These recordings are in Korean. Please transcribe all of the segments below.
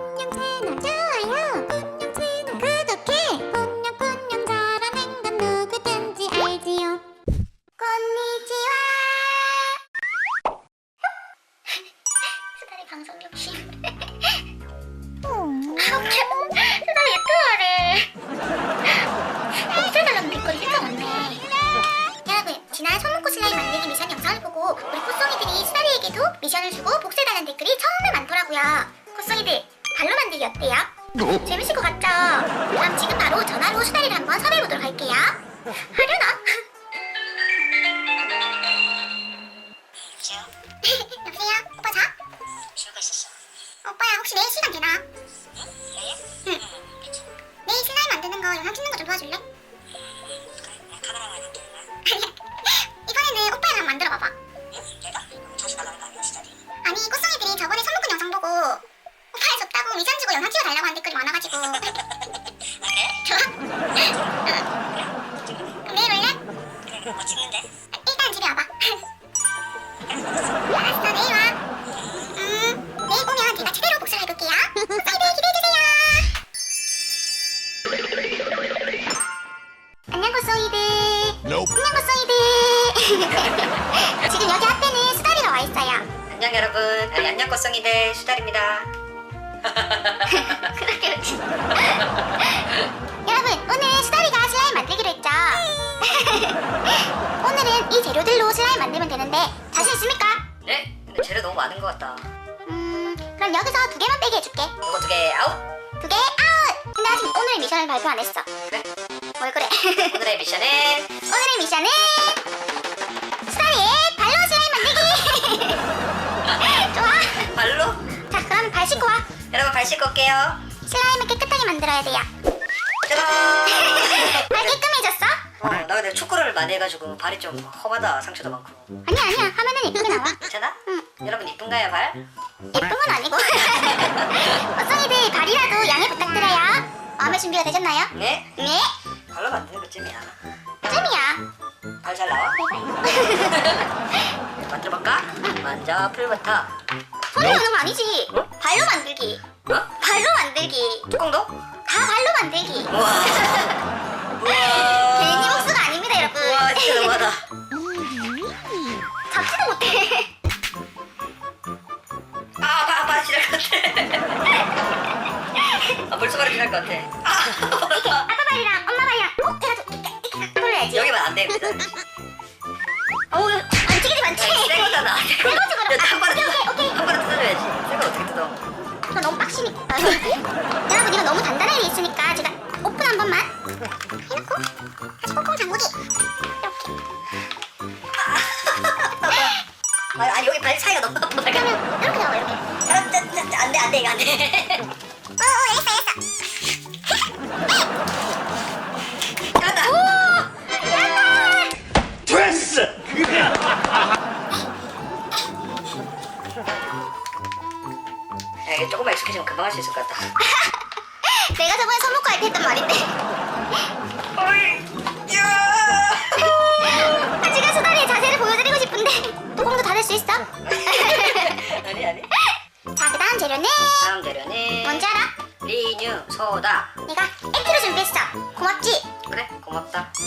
꽁냥 채널 좋아요. 꽁냥 채널 구독해. 꽁냥 꽁냥 잘하는 건 누구든지 알지요. 곤니치와! 수다리 방송 욕심. 수다리 유튜버를. 해달라는 댓글이 진짜 많네. 여러분 지난 손목코 슬라임 만들기 미션 영상을 보고 우리 코송이들이 수다리에게도 미션을 주고 복수해달라는 댓글이 정말 많더라고요. 코송이들 만들기 어때요? 재밌을 것 같죠? 그럼 지금 바로 전화로 수다리를 한번 섭외해보도록 할게요 하려나? 안녕, 꽃송이들. 수달입니다. 그렇게 웃지 여러분 오늘 수다리가 슬라임 만들기로 했죠 오늘은 이 재료들로 슬라임 만들면 되는데 자신 있습니까? 네? 근데 재료 너무 많은 것 같다. 음 그럼 여기서 두 개만 빼게 해줄게 이거 두 개 아웃? 두 개 아웃 근데 아직 오늘 미션을 발표 안 했어 그래. 뭘 그래 오늘의 미션은 오늘의 미션은 여러분, 발 씻고 올게요. 슬라임을 깨끗하게 만들어야 돼요 짜잔! 발 깨끗해졌어? 어, 나 근데 축구를 많이 해가지고 발이 좀 험하다. 상처도 많고. 아니야 아니야 하면은 예쁘게 나와 괜찮아? 응. 여러분, 이쁜가요, 발? 예쁜 건 아니고 어성이들 발이라도 양해 부탁드려요 마음의 준비가 되셨나요? 네? 네 발로 만드는 것쯤이야. 잼이야 발 잘 나와? 만들어볼까? 먼저 풀부터. 손으로 하는 거 아니지 발로 만들기 어? 발로 만들기 뚜껑도? 다 발로 만들기. 괜히 복수가 아닙니다 여러분 우와, 진짜 너무하다. 잡지도 못해 아, 아파, 아파, 지날 것 같아. 아, 벌써 발이 지날 것 같아. 아, 아빠 발이랑 엄마 발이랑 꼭 해가지고 이렇게 이렇게 돌려야지 여기만 안 됩니다. 어우 만지기지 만지 새 거잖아. 새 거. 새거지 그럼 야, 오케이 뜯어. 오케이 오케이 이거 너무 빡시니까 여러분 이거 너무 단단하게 돼 있으니까 제가 오픈 한 번만. 해놓고 다시 꽁꽁 잠그기 아, 아니, 여기 발 사이가 너무 아파. 그러면 이렇게 나와 이렇게. 안 돼, 안 돼, 안 돼, 이거 안 돼. 어어 알겠어 알겠어 이게 조금만 익숙해지면 금방 할 수 있을 것 같다. 내가 저번에 손목고 할때 했던 말인데 야! 아직은 수다리의 자세를 보여드리고 싶은데 뚜껑도 닫을 수 있어? 아니, 아니. 자, 그 다음 재료는 다음 재료는 뭔지 알아? 리뉴 소다. 내가 액티로 준비했어. 고맙지? 그래, 고맙다.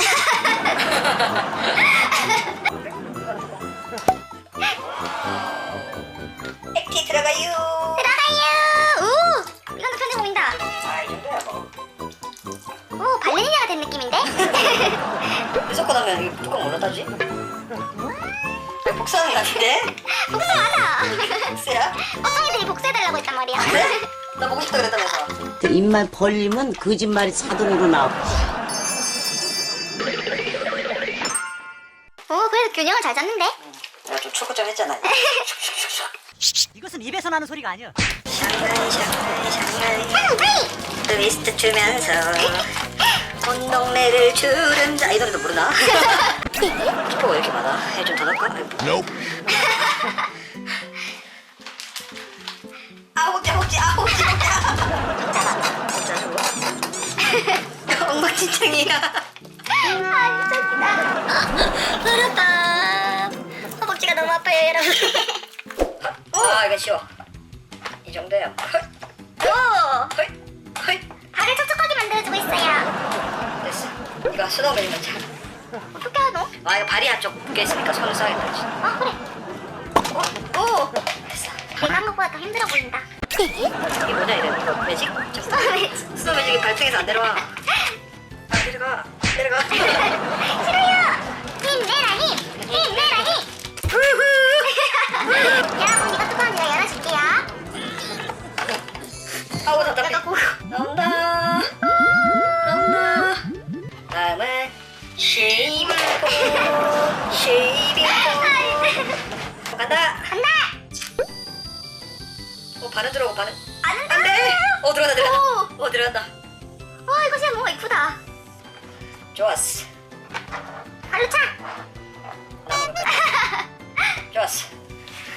무조건 하면 이 뚜껑? 이거 복사하는 거 같은데? 복수 맞아! 복수야? 어성이들이 복수해달라고 했단 말이야. 그래? 나 보고 싶다 그랬다면서. 입만 벌리면 거짓말이 자동으로 나와. 오, 그래도 균형을 잘 잡는데? 내가 좀 축구 좀 했잖아. 이것은 입에서 나는 소리가 아니야. 샹가이 샹가이 샹가이 샹가이! 트위스트 추면서 온 동네를 주름 자 이 노래도 모르나? 축구가 왜 이렇게 많아? 해좀더 넣을까? Nope. 아 먹자 먹자 아 먹자 먹자 저거 엉망진창이야 아, 진짜 웃기다. 흐르밤. 허벅지가 너무 아파요, 여러분. 아 이거 쉬워 이 정도야 이거 스노우맨 넣자. 어떻게 하노? 아 이거 발이 한쪽 묶여있으니까 손을 써야겠다. 진짜. 아, 그래. 오! 오! 됐어. 내가 한 것보다 더 힘들어 보인다. 네? 이게 뭐냐 이래? 이거 매직? 저 스노우맨. 스노우 매직이 발등에서 안 내려와. 아 내려가. 내려가. 간다. 간다! 어 반은 들어오고 반은. 안 된다! 안 돼. 어 들어간다 들어간다. 오! 어 들어간다. 와 이거 진짜 뭔가 이쁘다. 좋았어. 발로 차! 좋았어.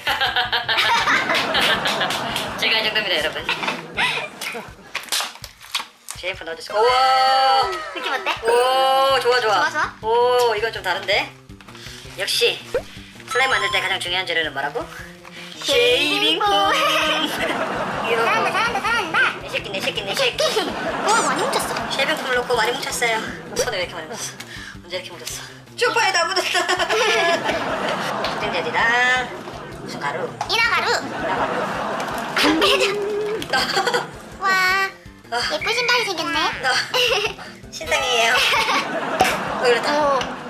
제가 이 정도입니다 여러분. 셰프 넣어주세요. 우와. 느낌 어때? 오 좋아 좋아 좋아, 좋아? 오 이건 좀 다른데 역시 슬라임 만들 때 가장 중요한 재료는 뭐라고? 쉐이빙. 폼 잘한다 잘한다 잘한다. 내 새끼 내 새끼 내 새끼. 와 많이 훔쳤어. 쉐이빙 폼을 넣고 많이 뭉쳤어요. 손에 왜 이렇게 많이 묻었어? 언제 이렇게 묻었어. 쇼파에 다 묻었어 수증제리랑. 무슨 가루. 이나가루. 나가루. 안 빼져. 와 예쁜 신발이 생겼네. 나 신상이에요. 어 이렇다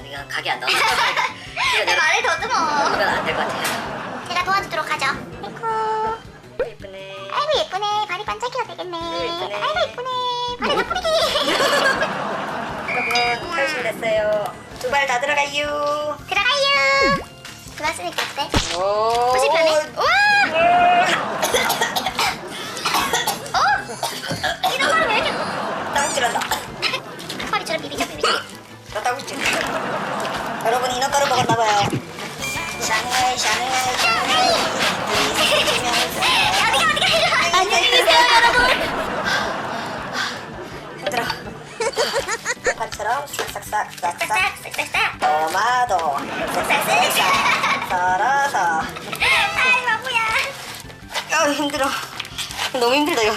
난 이거 각이 안 나와 내 말을 더듬어. 이건 안될 것 같아요 제가 도와주도록 하죠. 아이고 예쁘네 아이고 예쁘네 발이 반짝이가 되겠네. 예쁘네. 아이고 예쁘네 발이 다 뿌리기. 여러분 탈출 됐어요 두 발 다 들어가요 들어가요. 들어갔으니까 어때? 오 훨씬 편해? 우와! 어? 이런 말왜 이렇게 땅질한다 안녕히 계세요 여러분. 힘들어 팔처럼 싹싹싹 싹 싹 싹싹싹싹. 토마토 싹싹싹 썰어서 아이 바보야. 아 힘들어 너무 힘들다 이거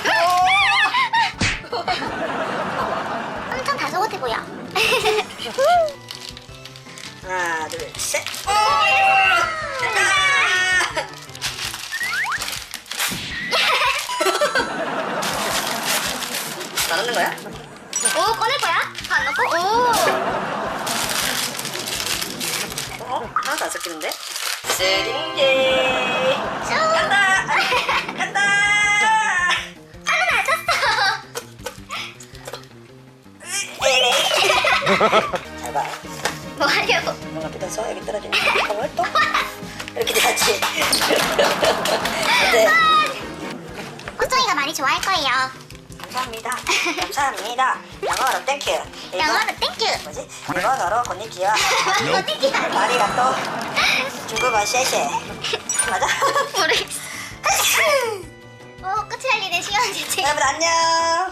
엄청 다소곳해 보여. 하나 둘 셋다 넣는 거야? 오 꺼낼 거야? 다안 넣고? 오. 어? 하나도 안 섞이는데? 쓰링게 쭉. 간다 간다 하나 맞았어. 잘봐 뭐 하려고? 뭔가 뜯어서 여기 떨어지는 콩을 또 이렇게 돼야지 네 호정이가 많이 좋아할 거예요. 감사합니다 감사합니다 영어로 땡큐 일본- 영어로 땡큐. 뭐지? 일본어로 건니치와 어디야? 아리가또 중국어 쉐쉐 맞아? 모르겠어. 오 끝이 알리네 시간 제체. 여러분 안녕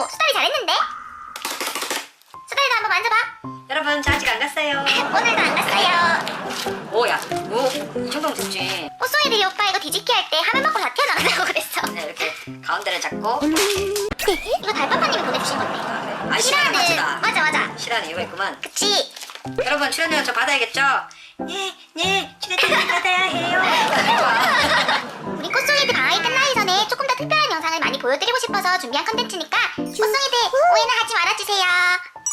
오 수달이 잘했는데. 수달이도 한번 만져봐. 여러분 저 아직 안 갔어요 오늘도 안 갔어요. 오야 뭐이 정도면 됐지 호송이들이 오빠 이거 뒤집기 할때 화면 밖으로 다 튀어나간다고 그랬어. 네, 이렇게 가운데를 잡고 이거 달빠빠님이 보내주신 건데. 아 싫어하는 파츠다 맞아 맞아. 싫어하는 이유가 있구만 그치. 여러분 출연료 저 받아야겠죠? 네, 네, 출연료 받아야 해요. 우리 꽃송이들 방학이 끝나기 영상을 많이 보여드리고 싶어서 준비한 컨텐츠니까 꽃송이들 오해는 하지 말아주세요.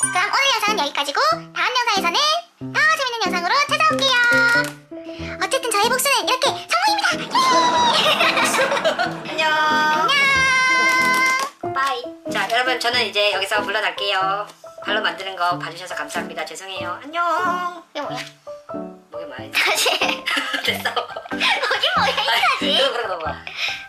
그럼 오늘 영상은 여기까지고 다음 영상에서는 더 재밌는 영상으로 찾아올게요. 어쨌든 저희 복수는 이렇게 성공입니다. 예! 안녕. 안녕. 바이. 자 여러분 저는 이제 여기서 물러날게요. 발로 만드는 거 봐주셔서 감사합니다. 죄송해요. 안녕. 이게 뭐야? 목이 뭐야? 다시. 아, 됐어. 목이 뭐야? 이까지. 그럼 그럼 그럼.